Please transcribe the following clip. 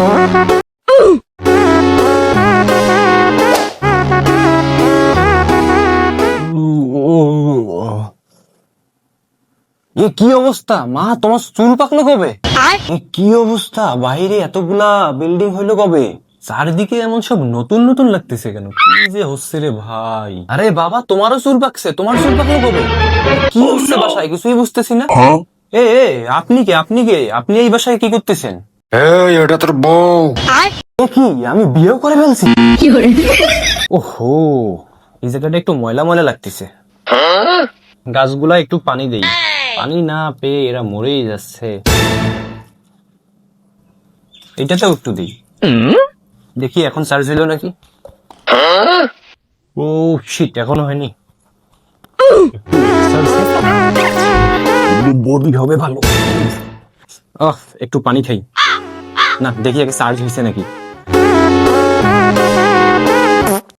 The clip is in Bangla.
এ কি অবস্থা? মা তোমার চুল পাকলো কবে? কি অবস্থা? বাইরে এতগুলা বিল্ডিং হইল কবে? চারিদিকে এমন সব নতুন নতুন লাগতেছে কেন? কি যে হচ্ছে রে ভাই? আরে বাবা তোমারও চুল পাকছে তোমার চুল পাকলো কবে? কি oh, হচ্ছে বাসায়? কিছুই বুঝতেছি না। এ আপনি কে? আপনি কে? আপনি এই বাসায় কি করতেছেন? এই এটা তোর বউ। এ কি আমি বিয়েও করে ফেলছি। ওহো এই জায়গাটা একটু ময়লা ময়লা লাগতেছে। গাছগুলা একটু পানি দেই। পানি না পেয়ে এরা মরেই যাচ্ছে। এটাতেও একটু দিই। দেখি এখন চার্জ হইল নাকি? ও শিট এখনও হয়নি। বডি হবে ভালো। আহ একটু পানি খাই। না দেখি আগে চার্জ হয়েছে নাকি